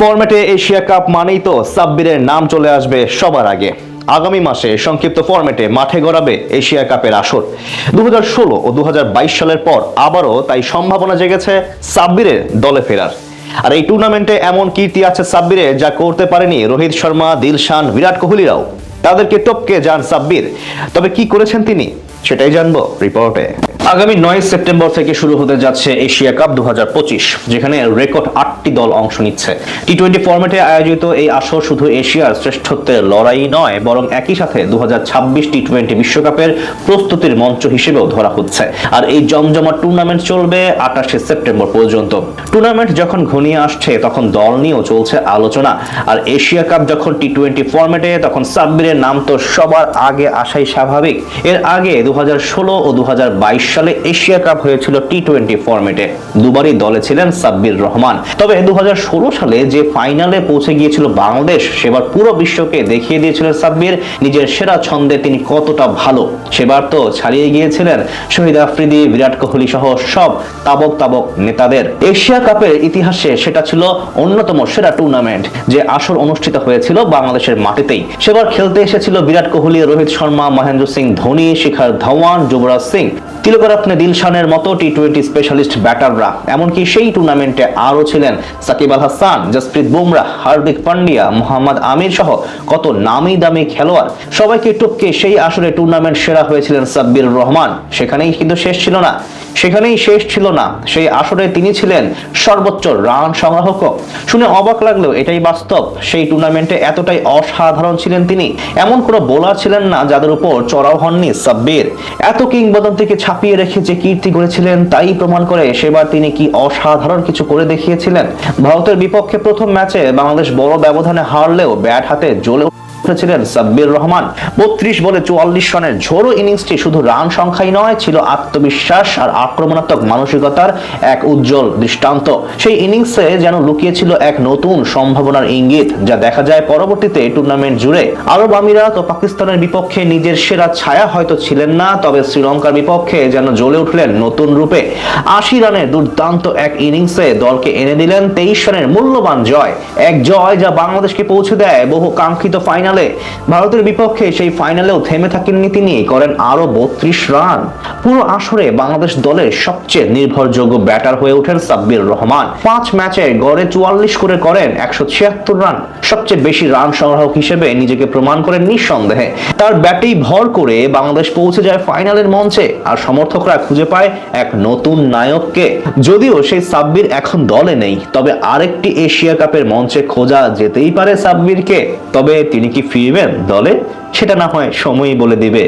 ফরম্যাটে Asia cup মানেই তো সাব্বিরের নাম চলে আসবে সবার আগে। আগামী মাসে সংক্ষিপ্ত ফরম্যাটে মাঠে গড়াবে এশিয়া কাপের আসর। দু হাজার ষোলো ও দু হাজার বাইশ সালের পর আবারও তাই সম্ভাবনা জেগেছে সাব্বিরের দলে ফেরার। আর এই টুর্নামেন্টে এমন কীর্তি আছে সাব্বিরে যা করতে পারেনি রোহিত শর্মা, দিলশান, বিরাট কোহলিরাও। তাদেরকে টপকে যান সাব্বির। তবে কি করেছেন তিনি? সেটাই জানব রিপোর্টে আগামী নয় সেপ্টেম্বর থেকে শুরু হতে যাচ্ছে এশিয়া কাপ দু যেখানে রেকর্ড আটটি দল অংশ নিচ্ছে। টি টোয়েন্টি ফরম্যাটে আয়োজিত এই আসর শুধু এশিয়ার শ্রেষ্ঠত্বের লড়াই নয়, বরং একই সাথে দু টি টোয়েন্টি বিশ্বকাপের প্রস্তুতির মঞ্চ হিসেবেও ধরা হচ্ছে। আর এই জমজমা টুর্নামেন্ট চলবে আঠাশে সেপ্টেম্বর পর্যন্ত। টুর্নামেন্ট যখন ঘনিয়ে আসছে, তখন দল নিয়েও চলছে আলোচনা। আর এশিয়া কাপ যখন টি টোয়েন্টি ফরম্যাটে, তখন সাব্বিরের নাম তো সবার আগে আসাই স্বাভাবিক। এর আগে দু হাজার ষোলো ও দু হাজার বাইশ সালে এশিয়া কাপ হয়েছিল টি টোয়েন্টি ফরম্যাটে। দুবারই দলে ছিলেন সাব্বির রহমান। তবে দু হাজার ষোলো সালে যে ফাইনালে পৌঁছে গিয়েছিল বাংলাদেশ, সেবার পুরো বিশ্বকে দেখিয়ে দিয়েছিলেন সাব্বির। নিজের সেরা ছন্দে তিনি কতটা ভালো, সেবার তো ছাড়িয়ে গিয়েছিলেন শহীদ আফ্রিদি, বিরাট কোহলি সহ সব তাবক তাবক নেতাদের। এশিয়া কাপের ইতিহাসে সেটা ছিল অন্যতম সেরা টুর্নামেন্ট, যে আসর অনুষ্ঠিত হয়েছিল বাংলাদেশের মাটিতেই। সেবার খেলতে এসেছিল বিরাট কোহলি, রোহিত শর্মা, মহেন্দ্র সিং ধোনি, শিখর ধাওয়ান, যুবরাজ সিং তিলকরত্নে দিলশানের মতো টি টোয়েন্টি স্পেশালিস্ট ব্যাটাররা এমনকি সেই টুর্নামেন্টে আরও ছিলেন সাকিব আল হাসান, জসপ্রীত বুমরা, হার্দিক পান্ডিয়া, মোহাম্মদ আমির সহ কত নামি দামি খেলোয়াড়। সবাইকে টুপকে সেই আসরে টুর্নামেন্ট সেরা হয়েছিলেন সাব্বির রহমান। সেখানেই কিন্তু শেষ ছিল না। সেখানেই শেষ ছিল না। সেই আসরে তিনি ছিলেন সর্বোচ্চ রান সংগ্রাহক। শুনে অবাক লাগলেও এটাই বাস্তব। সেই টুর্নামেন্টে এতটাই অসাধারণ ছিলেন তিনি। এমন কোনো বোলার ছিলেন না যাদের উপর চড়াও হননি সাব্বির। এত কিংবদন্তিকে ছাপিয়ে রেখে যে কীর্তি করেছিলেন তাই প্রমাণ করে সেবার তিনি কি অসাধারণ কিছু করে দেখিয়েছিলেন। ভারতের বিপক্ষে প্রথম ম্যাচে বাংলাদেশ বড় ব্যবধানে হারলেও ব্যাট হাতে জ্বলে উঠেছিলেন সাব্বির রহমান, বত্রিশ বলে চুয়াল্লিশ রানের ঝোড়ো ইনিংসটি শুধু রান সংখ্যাই নয়, ছিল আত্মবিশ্বাস আর আক্রমণাত্মক মানসিকতার এক উজ্জ্বল দৃষ্টান্ত। সেই ইনিংসে যেন লুকিয়েছিল এক নতুন সম্ভাবনার ইঙ্গিত, যা দেখা যায় পরবর্তীতে টুর্নামেন্ট জুড়ে। আরব আমিরাত ও পাকিস্তানের বিপক্ষে নিজের সেরা ছায়া হয়তো ছিলেন না, তবে শ্রীলঙ্কার বিপক্ষে যেন জ্বলে উঠলেন নতুন রূপে। আশি রানের দুর্দান্ত এক ইনিংসে দলকে এনে দিলেন তেইশ রানের মূল্যবান জয়। এক জয় যা বাংলাদেশকে পৌঁছে দেয় বহু কাঙ্ক্ষিত ফাইনালে। ভারতের বিপক্ষে সেই ফাইনালেও থেমে থাকেননি তিনি। করেন আরও বত্রিশ রান। পুরো আসরে বাংলাদেশ দলের সবচেয়ে নির্ভরযোগ্য ব্যাটার হয়ে ওঠেন সাব্বির রহমান। পাঁচ ম্যাচে গড়ে চুয়াল্লিশ করে করেন একশো ছিয়াত্তর রান। সবচেয়ে বেশি রান সংগ্রাহক হিসেবে নিজেকে প্রমাণ করেন নিঃসন্দেহে। তার ব্যাটেই ভর করে বাংলাদেশ পৌঁছে যায় ফাইনালের মঞ্চে আর সমর্থকরা খুঁজে পায় এক নতুন নায়ককে। যদিও সেই সাব্বির এখন দলে নেই, তবে আরেকটি এশিয়া কাপের মঞ্চে খোঁজা যেতেই পারে সাব্বিরকে। তবে তিনি কি ফিরবেন দলে সেটা না হয় সময়ই বলে দিবে।